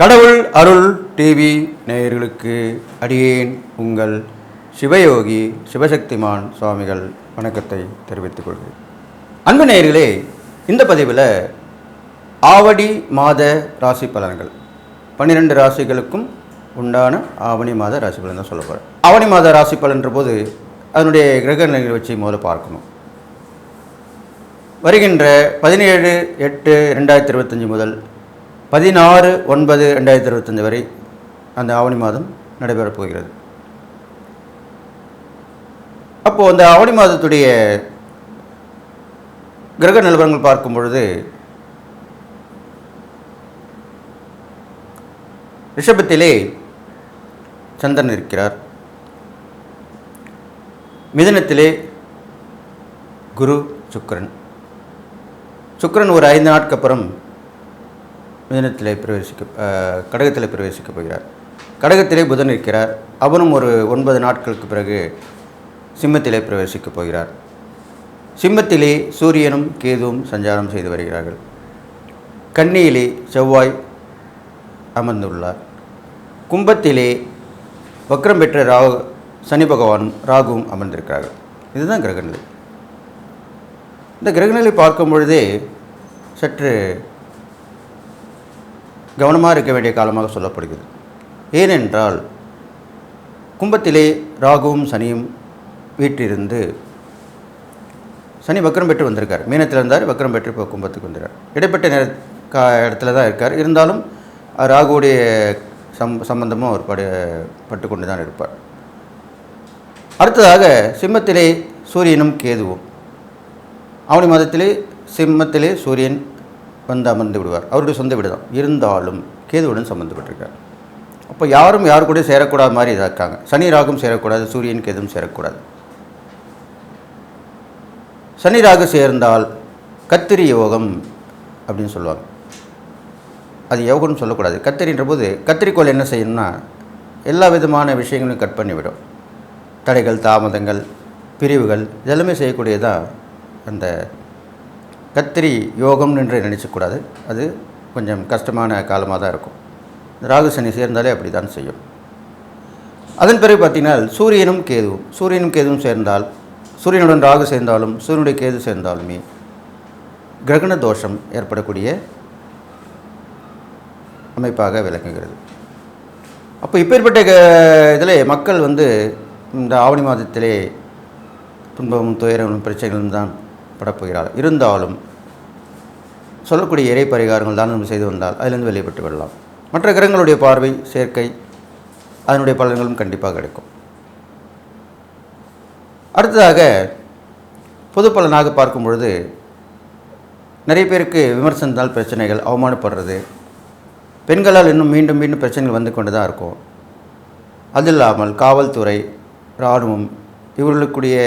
கடவுள் அருள் டிவி நேயர்களுக்கு அடியேன் உங்கள் சிவயோகி சிவசக்திமான் சுவாமிகள் வணக்கத்தை தெரிவித்துக் கொள்கிறேன். அன்பு நேயர்களே இந்த பதிவில் ஆவடி மாத ராசி பலன்கள். பன்னிரெண்டு ராசிகளுக்கும் உண்டான ஆவணி மாத ராசி பலன் தான் சொல்ல போகிறேன் ஆவணி மாத ராசி பலன்ற போது அதனுடைய கிரக நிலைகளை வச்சு முதல்ல பார்க்கணும். வருகின்ற பதினேழு எட்டு ரெண்டாயிரத்தி இருபத்தஞ்சி முதல் பதினாறு ஒன்பது ரெண்டாயிரத்தி இருபத்தஞ்சி வரை அந்த ஆவணி மாதம் நடைபெறப் போகிறது. அப்போது அந்த ஆவணி மாதத்துடைய கிரக நிலவரங்கள் பார்க்கும் பொழுது ரிஷபத்திலே சந்திரன் இருக்கிறார். மிதனத்திலே குரு சுக்கரன். சுக்கரன் ஒரு ஐந்து நாட்கப்புறம் மிதனத்திலே பிரவேசிக்க கடகத்தில் கடகத்திலே பிரவேசிக்க போகிறார். கடகத்திலே புதன் இருக்கிறார். அவனும் ஒரு ஒன்பது நாட்களுக்கு பிறகு சிம்மத்திலே பிரவேசிக்கப் போகிறார். சிம்மத்திலே சூரியனும் கேதுவும் சஞ்சாரம் செய்து வருகிறார்கள். கன்னியிலே செவ்வாய் அமர்ந்துள்ளார். கும்பத்திலே வக்ரம் பெற்ற ராகு சனி பகவானும் ராகுவும் அமர்ந்திருக்கிறார்கள். இதுதான் கிரகநிலை. இந்த கிரகநிலை பார்க்கும் பொழுதே சற்று கவனமாக இருக்க வேண்டிய காலமாக சொல்லப்படுகிறது. ஏனென்றால் கும்பத்திலே ராகுவும் சனியும் வீட்டிலிருந்து சனி வக்கரம் பெற்று வந்திருக்கார். மீனத்தில் இருந்தார் வக்கரம் பெற்று இப்போ கும்பத்துக்கு வந்துறார் இடைப்பட்ட நேர கா இடத்துல தான் இருக்கார். இருந்தாலும் ராகுவுடைய சம் சம்பந்தமும் அவர் படு பட்டு கொண்டு தான் இருப்பார். அடுத்ததாக சிம்மத்திலே சூரியனும் கேதுவும். ஆவணி மாதத்திலே சிம்மத்திலே சூரியன் வந்து அமர்ந்து விடுவார். அவருடைய சொந்த வீடு தான் இருந்தாலும் கேதுவுடன் சம்மந்தப்பட்டிருக்கார் அப்போ யாரும் யாரு கூட சேரக்கூடாத மாதிரி இதாக இருக்காங்க. சனி ராகும் சேரக்கூடாது சூரியன் கேதும் சேரக்கூடாது. சனி ராகு சேர்ந்தால் கத்திரி யோகம் அப்படின்னு சொல்லுவாங்க. அது யோகம்னு சொல்லக்கூடாது. கத்திரின்ற போது கத்திரிக்கோள் என்ன செய்யணும்னா எல்லா விதமான விஷயங்களையும் கட் பண்ணிவிடும். தடைகள் தாமதங்கள் பிரிவுகள் இதெல்லாமே செய்யக்கூடியதான் அந்த கத்திரி யோகம் என்று நினச்சக்கூடாது அது கொஞ்சம் கஷ்டமான காலமாக தான் இருக்கும். ராகு சனி சேர்ந்தாலே அப்படி தான் செய்யும். அதன் பிறகு பார்த்தீங்கன்னா சூரியனும் கேதுவும். சூரியனும் கேதுவும் சேர்ந்தால் சூரியனுடன் ராகு சேர்ந்தாலும் சூரியனுடைய கேது சேர்ந்தாலுமே கிரகண தோஷம் ஏற்படக்கூடிய அமைப்பாக விளங்குகிறது. அப்போ இப்பேற்பட்ட இதில் மக்கள் வந்து இந்த ஆவணி மாதத்திலே துன்பமும் துயரங்களும் பிரச்சனைகளும் தான் படப்போகிறார். இருந்தாலும் சொல்லக்கூடிய இறை பரிகாரங்கள் தான் நம்ம செய்து வந்தால் அதிலிருந்து வெளிப்பட்டு விடலாம் மற்ற கிரகங்களுடைய பார்வை சேர்க்கை அதனுடைய பலன்களும் கண்டிப்பாக கிடைக்கும். அடுத்ததாக பொது பலனாக பார்க்கும் பொழுது நிறைய பேருக்கு விமர்சனத்தால் பிரச்சனைகள் அவமானப்படுறது. பெண்களால் இன்னும் மீண்டும் மீண்டும் பிரச்சனைகள் வந்து கொண்டு தான் இருக்கும். அது இல்லாமல் காவல்துறை இராணுவம் இவர்களுக்குடைய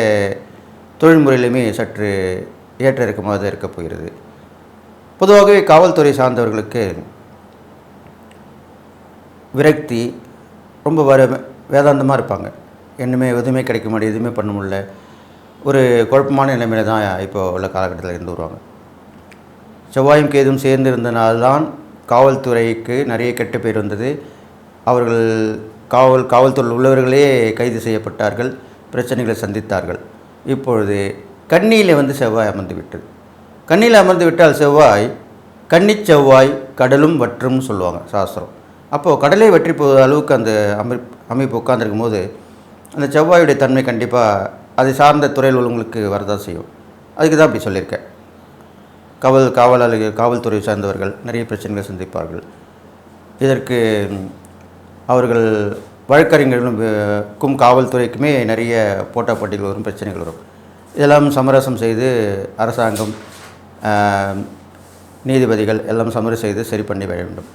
தொழில்முறையிலுமே சற்று ஏற்ற இறக்கமாக தான் இருக்கப் போகிறது. பொதுவாகவே காவல்துறை சார்ந்தவர்களுக்கு விரக்தி ரொம்ப வர வேதாந்தமாக இருப்பாங்க. என்னமே எதுவுமே கிடைக்க முடியாது எதுவுமே பண்ண முடியல. ஒரு குழப்பமான நிலைமையில தான் இப்போ உள்ள காலகட்டத்தில் இருந்து வருவாங்க. செவ்வாயும் கேதும் சேர்ந்து இருந்தனால்தான் காவல்துறைக்கு நிறைய கெட்ட பேர் வந்தது. அவர்கள் காவல் காவல்துறை உள்ளவர்களே கைது செய்யப்பட்டார்கள் பிரச்சனைகளை சந்தித்தார்கள். இப்பொழுது கண்ணியில் வந்து செவ்வாய் அமர்ந்து விட்டது கண்ணியில் அமர்ந்து விட்டால் செவ்வாய் கன்னிச் செவ்வாய் கடலும் வற்றும் சொல்லுவாங்க சாஸ்திரம். அப்போது கடலை வெற்றி போகிற அளவுக்கு அந்த அமை அமைப்பு உட்காந்துருக்கும் போது அந்த செவ்வாயுடைய தன்மை கண்டிப்பாக அதை சார்ந்த துறையில் உள்ளவங்களுக்கு வரதான் செய்யும். அதுக்கு தான் அப்படி சொல்லியிருக்கேன். காவல் காவலாளிகள் காவல்துறை சார்ந்தவர்கள் நிறைய பிரச்சனைகளை சந்திப்பார்கள். இதற்கு அவர்கள் வழக்கறிஞர்களும் காவல்துறைக்குமே நிறைய போட்டா போட்டிகள் வரும் பிரச்சனைகள் வரும். இதெல்லாம் சமரசம் செய்து அரசாங்கம் நீதிபதிகள் எல்லாம் சமரசம் செய்து சரி பண்ணி வர வேண்டும்.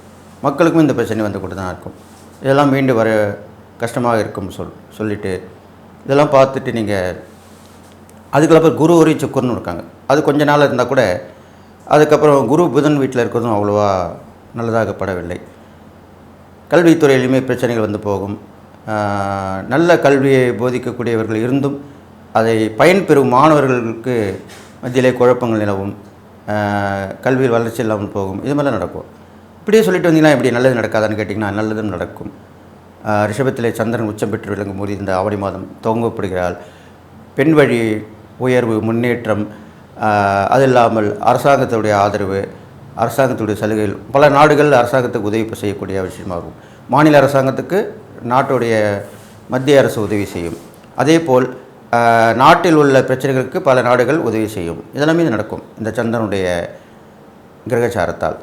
மக்களுக்கும் இந்த பிரச்சனை வந்து கொண்டு தான் இருக்கும். இதெல்லாம் மீண்டு வர கஷ்டமாக இருக்கும் சொல் சொல்லிட்டு இதெல்லாம் பார்த்துட்டு நீங்கள் அதுக்கப்புறம் குரு ஒரு சுக்கர்னு இருக்காங்க. அது கொஞ்ச நாள் இருந்தால் கூட அதுக்கப்புறம் குரு புதன் வீட்டில் இருக்கிறதும் அவ்வளோவா நல்லதாகப்படவில்லை கல்வித்துறையிலுமே பிரச்சனைகள் வந்து போகும். நல்ல கல்வியை போதிக்கக்கூடியவர்கள் இருந்தும் அதை பயன்பெறும் மாணவர்களுக்கு மத்தியிலே குழப்பங்கள் நிலவும். கல்வியில் வளர்ச்சி இல்லாமல் போகும். இது மாதிரிலாம் நடக்கும். இப்படியே சொல்லிட்டு வந்தீங்கன்னா இப்படி நல்லது நடக்காதான்னு கேட்டிங்கன்னா நல்லதும் நடக்கும். ரிஷபத்திலே சந்திரன் உச்சம் பெற்று விளங்கும் போது இந்த ஆவணி மாதம் துவங்கப்படுகிறாள். பெண் வழி உயர்வு முன்னேற்றம் அது இல்லாமல் அரசாங்கத்துடைய ஆதரவு அரசாங்கத்துடைய சலுகைகள் பல நாடுகள் அரசாங்கத்துக்கு உதவி செய்யக்கூடிய விஷயமாகும் இருக்கும். மாநில அரசாங்கத்துக்கு நாட்டுடைய மத்திய அரசு உதவி செய்யும். அதேபோல் போல் நாட்டில் உள்ள பிரச்சனைகளுக்கு பல நாடுகள் உதவி செய்யும். இதெல்லாமே நடக்கும் இந்த சந்திரனுடைய கிரகச்சாரத்தால்.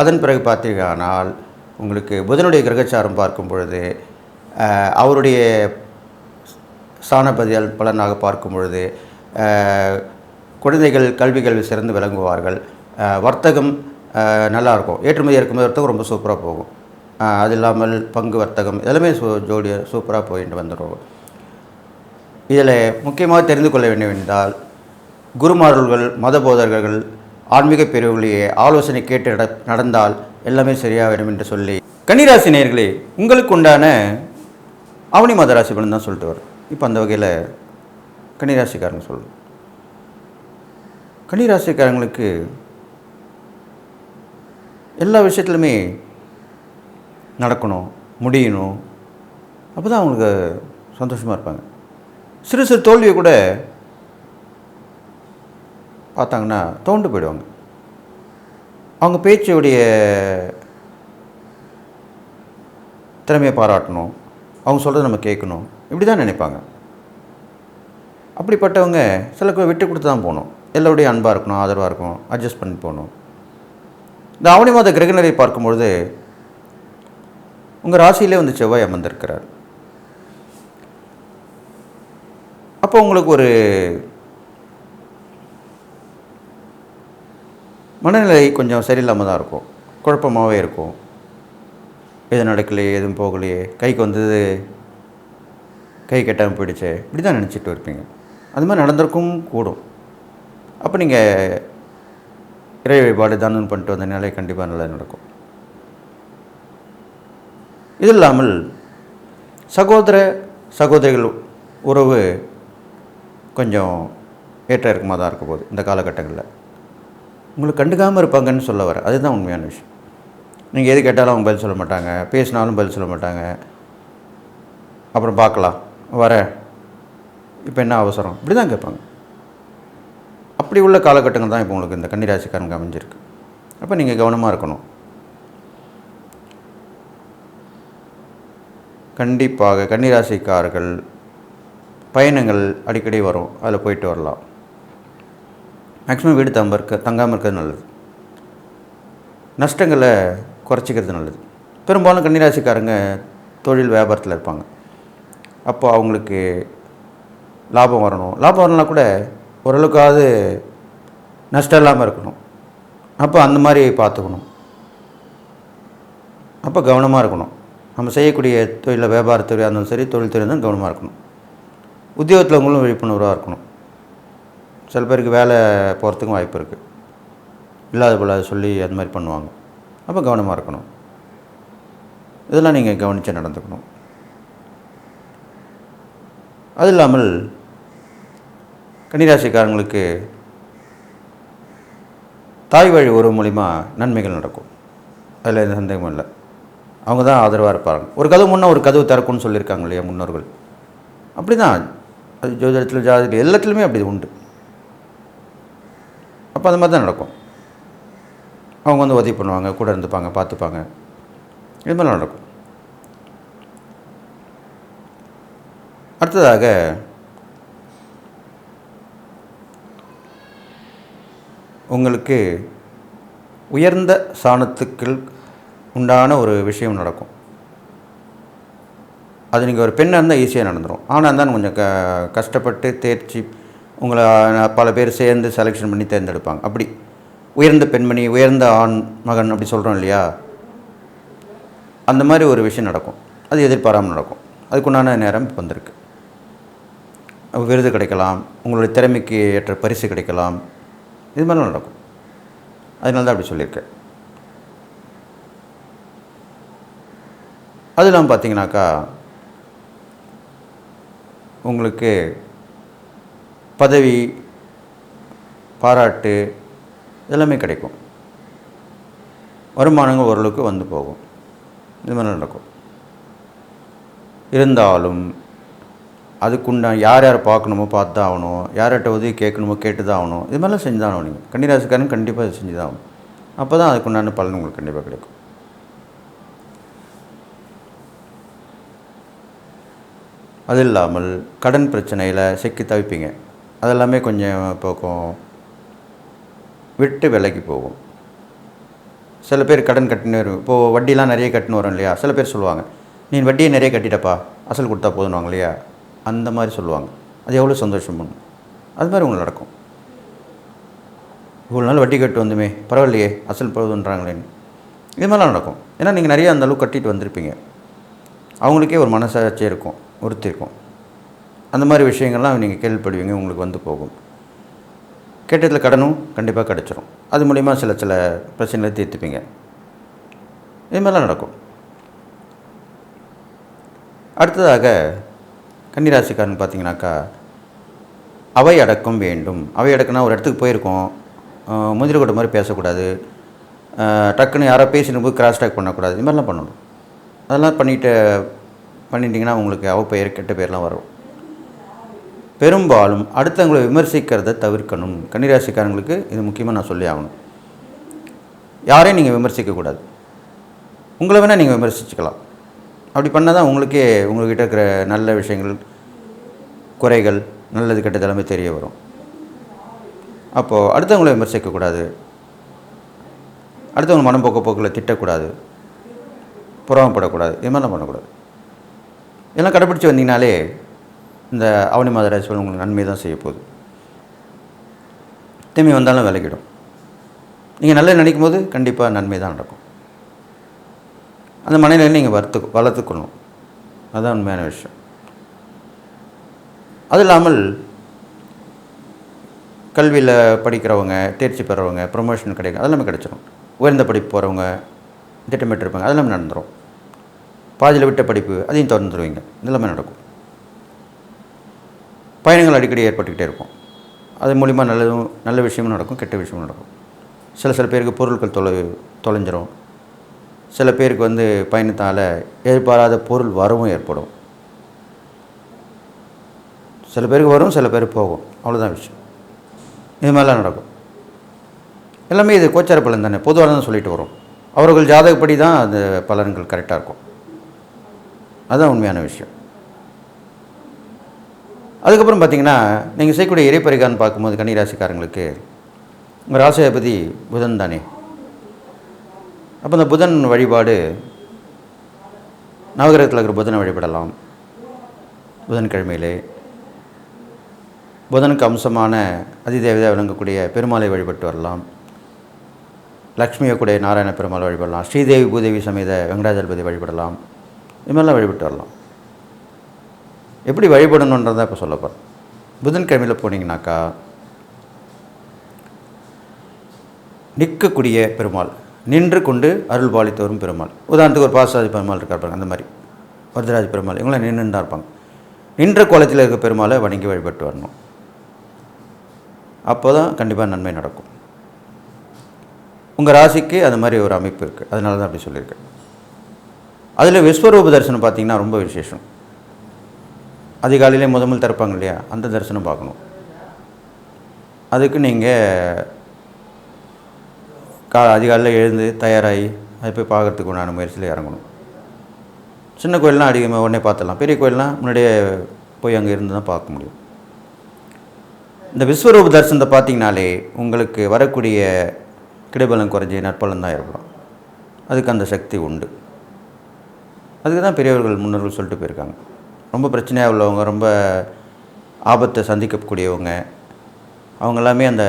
அதன் பிறகு பார்த்தீங்கன்னால் உங்களுக்கு புதனுடைய கிரகச்சாரம் பார்க்கும் பொழுது அவருடைய சாணபதியால் பலனாக பார்க்கும் பொழுது குழந்தைகள் கல்விகள் சிறந்து விளங்குவார்கள். வர்த்தகம் நல்லாயிருக்கும் ஏற்றுமதி இறக்குமதி வர்த்தகம் ரொம்ப சூப்பராக போகும். அது இல்லாமல் பங்கு வர்த்தகம் எல்லாமே சூ ஜோடியாக சூப்பராக போயிட்டு வந்துடும் இதில் முக்கியமாக தெரிந்து கொள்ள வேண்டும் என்றால் குருமார்கள் மத போதகர்கள் ஆன்மீக பிரிவுகளையே ஆலோசனை கேட்டு நட நடந்தால் எல்லாமே சரியாக வேண்டும் என்று சொல்லி. கன்னிராசி நேர்களே உங்களுக்கு உண்டான அவனி மத ராசி பலன் தான் சொல்லிட்டு வரும் இப்போ அந்த வகையில் கன்னிராசிக்காரங்க சொல்லணும் கன்னிராசிக்காரங்களுக்கு எல்லா விஷயத்துலையுமே நடக்கணும் முடியணும். அப்போ தான் அவங்களுக்கு சந்தோஷமாக இருப்பாங்க. சிறு சிறு தோல்வியை கூட பார்த்தாங்கன்னா தோண்டு போயிடுவாங்க. அவங்க பேச்சுடைய திறமையை பாராட்டணும். அவங்க சொல்கிறத நம்ம கேட்கணும். இப்படி தான் நினைப்பாங்க. அப்படிப்பட்டவங்க சில விட்டு கொடுத்து தான் போகணும். எல்லோருடைய அன்பாக இருக்கணும் ஆதரவாக இருக்கணும் அட்ஜஸ்ட் பண்ணி போகணும். இந்த ஆவணி மாத கிரகநிலை பார்க்கும்பொழுது உங்கள் ராசியிலே வந்து செவ்வாய் அமர்ந்திருக்கிறார். அப்போ உங்களுக்கு ஒரு மனநிலை கொஞ்சம் சரியில்லாமல் தான் இருக்கும். குழப்பமாகவே இருக்கும். எது நடக்கலையே எதுவும் போகலையே கைக்கு வந்தது கை கெட்டாமல் போயிடுச்சே இப்படி தான் நினச்சிட்டு இருப்பீங்க. அது மாதிரி நடந்திருக்கும் கூடும். அப்போ நீங்கள் இறை வழிபாடு தானம் பண்ணிட்டு வந்தனாலே கண்டிப்பாக நல்லா நடக்கும். இது இல்லாமல் சகோதர சகோதரிகள் உறவு கொஞ்சம் ஏற்ற இறக்கமாக தான் இருக்க போகுது இந்த காலகட்டங்களில். உங்களை கண்டுக்காமல் இருப்பாங்கன்னு சொல்ல வர அதுதான் உண்மையான விஷயம். நீங்கள் எது கேட்டாலும் அவங்க பதில் சொல்ல மாட்டாங்க பேசினாலும் பதில் சொல்ல மாட்டாங்க. அப்புறம் பார்க்கலாம் வர. இப்போ என்ன அவசரம்? இப்படி தான் கேட்பாங்க. அப்படி உள்ள காலகட்டங்கள் தான் இப்போ உங்களுக்கு இந்த கன்னிராசிக்காரங்க அமைஞ்சிருக்கு. அப்போ நீங்கள் கவனமாக இருக்கணும். கண்டிப்பாக கன்னிராசிக்காரர்கள் பயணங்கள் அடிக்கடி வரும். அதில் போயிட்டு வரலாம். மேக்ஸிமம் வீடு தம்ப இருக்க தங்காமல் இருக்கிறது நல்லது. நஷ்டங்களை குறைச்சிக்கிறது நல்லது. பெரும்பாலும் கன்னிராசிக்காரங்க தொழில் வியாபாரத்தில் இருப்பாங்க. அப்போ அவங்களுக்கு லாபம் வரணும். லாபம் வரலனா கூட ஓரளவுக்காவது நஷ்டம் இல்லாமல் இருக்கணும். அப்போ அந்த மாதிரி பார்த்துக்கணும். அப்போ கவனமாக இருக்கணும். நம்ம செய்யக்கூடிய தொழிலில் வியாபாரத்துறையாக இருந்தாலும் சரி தொழில்துறை இருந்தாலும் கவனமாக இருக்கணும். உத்தியோகத்தில் உங்களும் விழிப்புணர்வாக இருக்கணும். சில பேருக்கு வேலை போகிறதுக்கும் வாய்ப்பு இருக்குது இல்லாத போல சொல்லி அது மாதிரி பண்ணுவாங்க. அப்போ கவனமாக இருக்கணும். இதெல்லாம் நீங்கள் கவனித்து நடந்துக்கணும். அது இல்லாமல் கன்னிராசிக்காரங்களுக்கு தாய் வழி உறவு மூலிமா நன்மைகள் நடக்கும். அதில் எந்த சந்தேகமும் இல்லை. அவங்க தான் ஆதரவாக இருப்பாங்க. ஒரு கதவு முன்னே ஒரு கதவு திறக்கும்னு சொல்லியிருக்காங்க இல்லையா முன்னோர்கள்? அப்படி தான் அது ஜோதிடத்தில் ஜாதகத்தில் எல்லாத்துலேயுமே அப்படி உண்டு. அப்போ அந்த மாதிரி தான் நடக்கும். அவங்க வந்து உதவி பண்ணுவாங்க கூட இருந்துப்பாங்க பார்த்துப்பாங்க. இது மாதிரி நடக்கும். அடுத்ததாக உங்களுக்கு உயர்ந்த சாணத்துக்கள் உண்டான ஒரு விஷயம் நடக்கும். அது நீங்கள் ஒரு பெண்ணாக இருந்தால் ஈஸியாக நடந்துடும் ஆனால் தான் கொஞ்சம் க கஷ்டப்பட்டு தேர்ச்சி உங்களை பல பேர் சேர்ந்து செலெக்ஷன் பண்ணி தேர்ந்தெடுப்பாங்க. அப்படி உயர்ந்த பெண்மணி உயர்ந்த ஆண் மகன் அப்படி சொல்கிறோம் இல்லையா? அந்த மாதிரி ஒரு விஷயம் நடக்கும். அது எதிர்பாராமல் நடக்கும். அதுக்குண்டான நேரம் இப்போ வந்திருக்கு. விருது கிடைக்கலாம். உங்களுடைய திறமைக்கு ஏற்ற பரிசு கிடைக்கலாம். இது மாதிரிலாம் நடக்கும். அதனால தான் அப்படி சொல்லியிருக்கேன். அது இல்லாமல் பார்த்தீங்கன்னாக்கா உங்களுக்கு பதவி பாராட்டு எல்லாமே கிடைக்கும். வருமானங்கள் ஓரளவுக்கு வந்து போகும். இது மாதிரி நடக்கும். இருந்தாலும் அதுக்குண்டா யார் யார் பார்க்கணுமோ பார்த்து தான் ஆகணும் யார்கிட்ட உதவி கேட்கணுமோ கேட்டு தான் ஆகணும் இது மாதிரிலாம் செஞ்சு தான் ஆகணும் நீங்கள் கன்னிராசிக்காரன் கண்டிப்பாக இது செஞ்சு தான் ஆகணும். அப்போ தான் அதுக்குண்டான பலன் உங்களுக்கு கண்டிப்பாக கிடைக்கும். அது இல்லாமல் கடன் பிரச்சனையில் சிக்கி தவிப்பீங்க. அதெல்லாமே கொஞ்சம் போக்கும் விட்டு விலைக்கு போகும். சில பேர் கடன் கட்டின்னு வரும் இப்போது வட்டிலாம் நிறைய கட்டின்னு வரும் இல்லையா? சில பேர் சொல்லுவாங்க நீ வட்டியை நிறைய கட்டிட்டப்பா அசல் கொடுத்தா போதுன்னு இல்லையா? அந்த மாதிரி சொல்லுவாங்க. அது எவ்வளோ சந்தோஷம் பண்ணும் அது மாதிரி உங்களுக்கு நடக்கும். இவ்வளோ நாள் வட்டி கட்டு வந்துமே பரவாயில்லையே அசல் போகுதுன்றாங்களேன்னு இது மாதிரிலாம் நடக்கும். ஏன்னா நீங்கள் நிறைய அந்த அளவுக்கு கட்டிட்டு வந்திருப்பீங்க. அவங்களுக்கே ஒரு மனசாட்சி இருக்கும் உறுத்தி இருக்கும். அந்த மாதிரி விஷயங்கள்லாம் நீங்கள் கேள்விப்படுவீங்க உங்களுக்கு வந்து போகும். கேட்டதில் கடனும் கண்டிப்பாக கிடச்சிரும். அது மூலிமா சில சில பிரச்சனைகளை தீர்த்துப்பீங்க. இது மாதிரிலாம் நடக்கும். அடுத்ததாக கன்னிராசிக்காரன் பார்த்தீங்கன்னாக்கா அவை அடக்கம் வேண்டும். அவை அடக்கம்னா ஒரு இடத்துக்கு போயிருக்கோம். அஹ் முந்திரி மாதிரி பேசக்கூடாது. டக்குன்னு யாரோ பேசின போது கிராஸ் டாக் பண்ணக்கூடாது. இது மாதிரிலாம் பண்ணணும். அதெல்லாம் பண்ணிட்டு பண்ணிட்டீங்கன்னா உங்களுக்கு அவ பெயர் கெட்ட பேர்லாம் வரும். பெரும்பாலும் அடுத்தவங்களை விமர்சிக்கிறத தவிர்க்கணும். கன்னிராசிக்காரங்களுக்கு இது முக்கியமாக நான் சொல்லி ஆகணும். யாரையும் நீங்கள் விமர்சிக்கக்கூடாது. உங்களை வேணால் நீங்கள் விமர்சிச்சுக்கலாம். அப்படி பண்ணால் தான் உங்களுக்கே உங்கள்கிட்ட இருக்கிற நல்ல விஷயங்கள் குறைகள் நல்லது கெட்டது எல்லாமே தெரிய வரும். அப்போது அடுத்தவங்களை விமர்சிக்கக்கூடாது. அடுத்தவங்க மனம் போக்க போக்கில் திட்டக்கூடாது. புறாமப்படக்கூடாது. இது மாதிரிலாம் பண்ணக்கூடாது. இதெல்லாம் கடைப்பிடிச்சி வந்தீங்கனாலே இந்த அவனி மாத உங்களுக்கு நன்மை தான் செய்ய போகுது. திரும்பி வந்தாலும் விலகிடும். நீங்கள் நல்லா நினைக்கும் போது கண்டிப்பாக நன்மை தான் நடக்கும். அந்த மனநிலையை நீங்கள் வறுத்து வளர்த்துக்கணும். அதுதான் உண்மையான விஷயம். அது இல்லாமல் கல்வியில் படிக்கிறவங்க தேர்ச்சி பெறவங்க ப்ரொமோஷன் கிடைக்கும். அதெல்லாமே கிடைச்சிரும். உயர்ந்த படிப்பு போகிறவங்க திட்டமிட்டிருப்பாங்க. அதெல்லாமே நடந்துடும் பாதியில் விட்ட படிப்பு அதையும் திறந்துருவீங்க இதெல்லாமே நடக்கும். பயணங்கள் அடிக்கடி ஏற்பட்டுக்கிட்டே இருக்கும். அது மூலிமா நல்லதும் நல்ல விஷயமும் நடக்கும் கெட்ட விஷயமும் நடக்கும். சில சில பேருக்கு பொருட்கள் தொலை தொலைஞ்சிரும். சில பேருக்கு வந்து பயணத்தால் எதிர்பாராத பொருள் வரவும் ஏற்படும். சில பேருக்கு வரும் சில பேர் போகும். அவ்வளோதான் விஷயம். இது மாதிரிலாம் நடக்கும். எல்லாமே இது கோச்சார பலன் தானே. பொதுவாக தான் சொல்லிட்டு வரும். அவர்கள் ஜாதகப்படி தான் அந்த பலன்கள் கரெக்டாக இருக்கும். அதுதான் உண்மையான விஷயம். அதுக்கப்புறம் பார்த்தீங்கன்னா நீங்கள் செய்யக்கூடிய இறைப்பறிகான்னு பார்க்கும்போது கன்னிராசிக்காரங்களுக்கு உங்கள் ராசியாதிபதி புதன் தானே. அப்போ இந்த புதன் வழிபாடு நவகிரகத்தில் இருக்கிற புதனை வழிபடலாம். புதன்கிழமையிலே. புதனுக்கு அம்சமான அதிதேவதையாக விளங்கக்கூடிய பெருமாளை வழிபட்டு வரலாம். லக்ஷ்மியை கூட நாராயண பெருமாள் வழிபடலாம். ஸ்ரீதேவி பூதேவி சமேத வெங்கடாஜலபதி வழிபடலாம். இது மாதிரிலாம் வழிபட்டு வரலாம். எப்படி வழிபடணுன்றதை இப்போ சொல்ல போகிறேன் புதன்கிழமையில் போனீங்கன்னாக்கா நிற்கக்கூடிய பெருமாள். நின்று கொண்டு அருள் பாலித்து வரும் பெருமாள். உதாரணத்துக்கு ஒரு பாசாதி பெருமாள் இருக்கார் பாருங்க அந்த மாதிரி. வரதராஜ பெருமாள் இவங்களாம் நின்று தான் இருப்பாங்க. நின்ற கோலத்தில் இருக்க பெருமாளை வணங்கி வழிபட்டு வரணும். அப்போ தான் கண்டிப்பாக நன்மை நடக்கும். உங்கள் ராசிக்கு அது மாதிரி ஒரு அமைப்பு இருக்குது அதனால தான் அப்படி சொல்லியிருக்கேன். அதில் விஸ்வரூப தரிசனம் பார்த்திங்கன்னா ரொம்ப விசேஷம். அதிகாலையிலே முத முதல் திறப்பாங்க இல்லையா? அந்த தரிசனம் பார்க்கணும். அதுக்கு நீங்கள் கா அதிகாலையில் எழுந்து தயாராகி அதை போய் பார்க்குறதுக்கு உண்டான முயற்சியில் இறங்கணும். சின்ன கோயிலெலாம் அதிகமாக உடனே பார்த்துடலாம். பெரிய கோயிலெலாம் முன்னாடியே போய் அங்கே இருந்து தான் பார்க்க முடியும். இந்த விஸ்வரூப தரிசனத்தை பார்த்தீங்கனாலே உங்களுக்கு வரக்கூடிய கிடைபலம் குறைஞ்சி நற்பலம் தான் ஏற்படும். அதுக்கு அந்த சக்தி உண்டு. அதுக்கு தான் பெரியவர்கள் முன்னோர்கள் சொல்லிட்டு போயிருக்காங்க. ரொம்ப பிரச்சனையாக உள்ளவங்க ரொம்ப ஆபத்தை சந்திக்கக்கூடியவங்க அவங்க எல்லாமே அந்த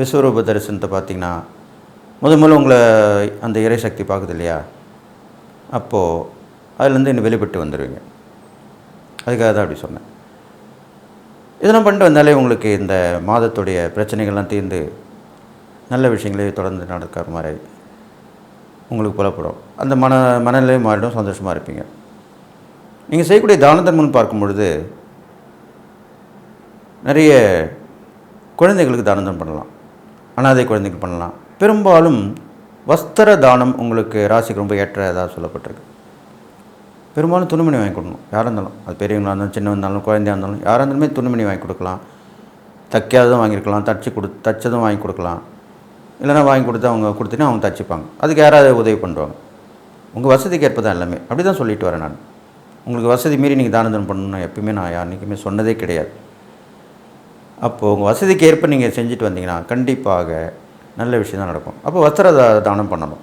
விஸ்வரூப தரிசனத்தை பார்த்திங்கன்னா முதல் முதல்ல உங்களை அந்த இறை சக்தி பார்க்குது இல்லையா? அப்போது அதுலேருந்து இன்னும் வெளிப்பட்டு வந்துடுவீங்க அதுக்காக தான் அப்படி சொன்னேன். இதெல்லாம் பண்ணிட்டு வந்தாலே உங்களுக்கு இந்த மாதத்துடைய பிரச்சனைகள்லாம் தீர்ந்து நல்ல விஷயங்களே தொடர்ந்து நடக்கிற மாதிரி உங்களுக்கு புலப்படும். அந்த மன மனநிலையும் மாறிடும் சந்தோஷமாக இருப்பீங்க. நீங்கள் செய்யக்கூடிய தான தர்மம்னு பார்க்கும் பொழுது நிறைய குழந்தைகளுக்கு தானந்தம் பண்ணலாம். அனாதை குழந்தைகள் பண்ணலாம். பெரும்பாலும் வஸ்திர தானம் உங்களுக்கு ராசிக்கு ரொம்ப ஏற்றதாக சொல்லப்பட்டிருக்கு. பெரும்பாலும் துணிமணி வாங்கி கொடுக்கணும். யாராக இருந்தாலும். அது பெரியவங்களாக இருந்தாலும் சின்ன இருந்தாலும் குழந்தையாக இருந்தாலும் யாராக இருந்தாலுமே துணிமணி வாங்கி கொடுக்கலாம். தைக்காததும் வாங்கியிருக்கலாம். தச்சு கொடு தச்சதும் வாங்கி கொடுக்கலாம். இல்லைன்னா வாங்கி கொடுத்து அவங்க கொடுத்துட்டு அவங்க தச்சுப்பாங்க. அதுக்கு யாராவது உதவி பண்ணுவாங்க. உங்கள் வசதிக்கு ஏற்ப தான் எல்லாமே. அப்படி தான் சொல்லிட்டு வரேன் நான். உங்களுக்கு வசதி மீறி நீங்கள் தான தர்மம் பண்ணணும் எப்பயுமே நான் யாருக்குமே சொன்னதே கிடையாது. அப்போது உங்கள் வசதிக்கு ஏற்ப நீங்கள் செஞ்சுட்டு வந்தீங்கன்னா கண்டிப்பாக நல்ல விஷயம் தான் நடக்கும். அப்போ வஸ்திர தானம் பண்ணணும்.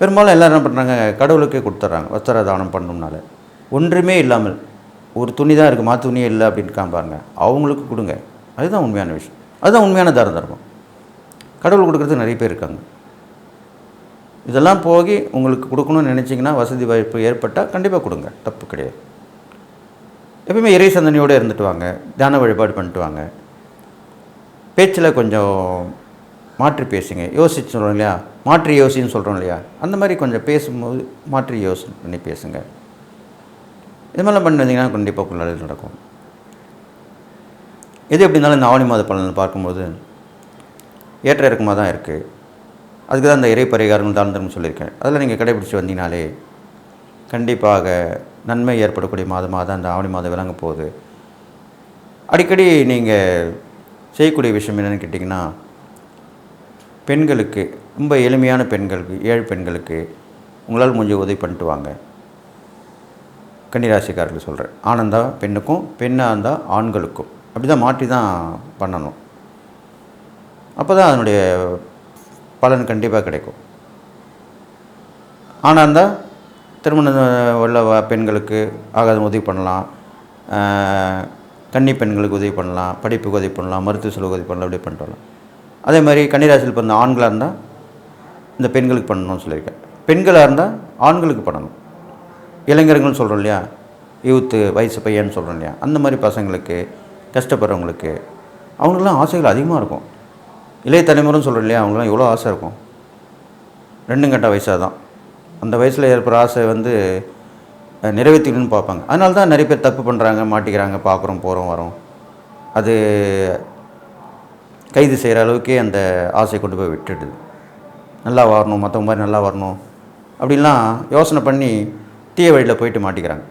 பெரும்பாலும் எல்லோரும் என்ன பண்ணுறாங்க கடவுளுக்கே கொடுத்துட்றாங்க வஸ்திர தானம் பண்ணணும்னால. ஒன்றுமே இல்லாமல் ஒரு துணி தான் இருக்குது மாற்று துணியே இல்லை அப்படின்னு காமிப்பாருங்க அவங்களுக்கு கொடுங்க. அதுதான் உண்மையான விஷயம். அதுதான் உண்மையான தான தர்மம். கடவுள் கொடுக்குறது நிறைய பேர் இருக்காங்க. இதெல்லாம் போகி உங்களுக்கு கொடுக்கணும்னு நினச்சிங்கன்னா வசதி வாய்ப்பு ஏற்பட்டால் கண்டிப்பாக கொடுங்க. தப்பு கிடையாது. எப்பயுமே இறை சந்தனையோடு இருந்துட்டு வாங்க தியான வழிபாடு பண்ணிட்டு வாங்க. பேச்சில் கொஞ்சம் மாற்றி பேசுங்க. யோசிச்சு சொல்கிறோம் இல்லையா? மாற்றி யோசின்னு சொல்கிறோம் இல்லையா? அந்த மாதிரி கொஞ்சம் பேசும்போது மாற்றி யோசனை பண்ணி பேசுங்க. இது மாதிரிலாம் பண்ணி வந்தீங்கன்னா கண்டிப்பாக நல்லது நடக்கும். எது எப்படி இருந்தாலும் இந்த ஆவணி மாத பலன் பார்க்கும்போது ஏற்ற இறக்கமாக தான் இருக்குது அதுக்கு தான் இந்த இறை பரிகாரம் தான சொல்லியிருக்கேன். அதில் நீங்கள் கடைபிடிச்சு வந்தீங்கனாலே கண்டிப்பாக நன்மை ஏற்படக்கூடிய மாதமாக தான் இந்த ஆவணி மாதம் விளங்க போகுது. அடிக்கடி நீங்கள் செய்யக்கூடிய விஷயம் என்னென்னு கேட்டிங்கன்னா பெண்களுக்கு ரொம்ப எளிமையான பெண்களுக்கு ஏழு பெண்களுக்கு உங்களால் முடிஞ்ச உதவி பண்ணிட்டு வாங்க. கன்னிராசிக்காரர்கள் சொல்கிறேன் ஆனந்தா பெண்ணுக்கும் பெண்ணாக இருந்தால் ஆண்களுக்கும். அப்படி தான் மாற்றி தான் பண்ணணும். அப்போ தான் அதனுடைய பலன் கண்டிப்பாக கிடைக்கும். ஆணாக இருந்தால் திருமணம் உள்ள வ- பெண்களுக்கு ஆகாத உதவி பண்ணலாம். கன்னி பெண்களுக்கு உதவி பண்ணலாம் படிப்புக்கு உதவி பண்ணலாம் மருத்துவ செலவு உதவி பண்ணலாம் அப்படி பண்ணிட்டு வரலாம். அதே மாதிரி கன்னிராசியில் பிறந்த ஆண்களாக இருந்தால் இந்த பெண்களுக்கு பண்ணணும்னு சொல்லியிருக்கேன். பெண்களாக இருந்தால் ஆண்களுக்கு பண்ணணும். இளைஞர்கள்னு சொல்கிறோம் இல்லையா? யூத்து வயசு பையன்னு சொல்கிறோம் இல்லையா? அந்த மாதிரி பசங்களுக்கு கஷ்டப்படுறவங்களுக்கு அவங்களுக்குலாம் ஆசைகள் அதிகமாக இருக்கும். இளைய தலைமுறைன்னு சொல்கிறோம் இல்லையா? அவங்களாம் எவ்வளோ ஆசை இருக்கும். ரெண்டும் கட்ட வயசாக தான் அந்த வயசில் ஏற்படுற ஆசை வந்து நிறைவேற்றிக்கணும்னு பார்ப்பாங்க. அதனால தான் நிறைய பேர் தப்பு பண்ணுறாங்க மாட்டிக்கிறாங்க பார்க்குறோம் போகிறோம் வரோம். அது கைது செய்கிற அளவுக்கே அந்த ஆசை கொண்டு போய் விட்டுடுது. நல்லா வரணும் மற்றவங்க மாதிரி நல்லா வரணும் அப்படின்லாம் யோசனை பண்ணி தீய வழியில் போயிட்டு மாட்டிக்கிறாங்க.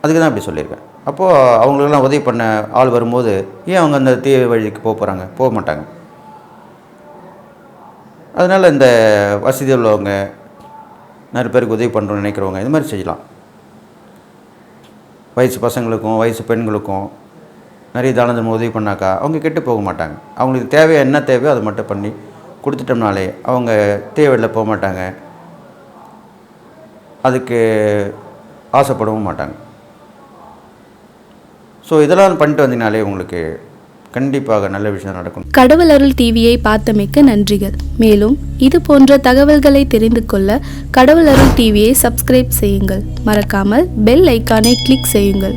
அதுக்கு தான் அப்படி சொல்லியிருக்கேன். அப்போது அவங்களுக்கெல்லாம் உதவி பண்ண ஆள் வரும்போது ஏன் அவங்க அந்த தீய வழிக்கு போக போகிறாங்க போக மாட்டாங்க. அதனால் இந்த வசதி உள்ளவங்க நிறைய பேருக்கு உதவி பண்ணுறோம்னு நினைக்கிறவங்க இது மாதிரி செய்யலாம். வயசு பசங்களுக்கும் வயசு பெண்களுக்கும் நிறைய தானந்தம் உதவி பண்ணாக்கா அவங்க கெட்டு போக மாட்டாங்க. அவங்களுக்கு தேவை என்ன தேவையோ அதை மட்டும் பண்ணி கொடுத்துட்டோம்னாலே அவங்க தேவையில் போக மாட்டாங்க. அதுக்கு ஆசைப்படவும் மாட்டாங்க. ஸோ இதெல்லாம் பண்ணிட்டு வந்தீங்கனாலே உங்களுக்கு கண்டிப்பாக நல்ல விஷயம் நடக்கும். கடவுள் அருள் டிவியை பார்த்தமைக்க நன்றிகள். மேலும் இது போன்ற தகவல்களை தெரிந்து கொள்ள கடவுள் அருள் டிவியை சப்ஸ்கிரைப் செய்யுங்கள். மறக்காமல் பெல் ஐக்கானை கிளிக் செய்யுங்கள்.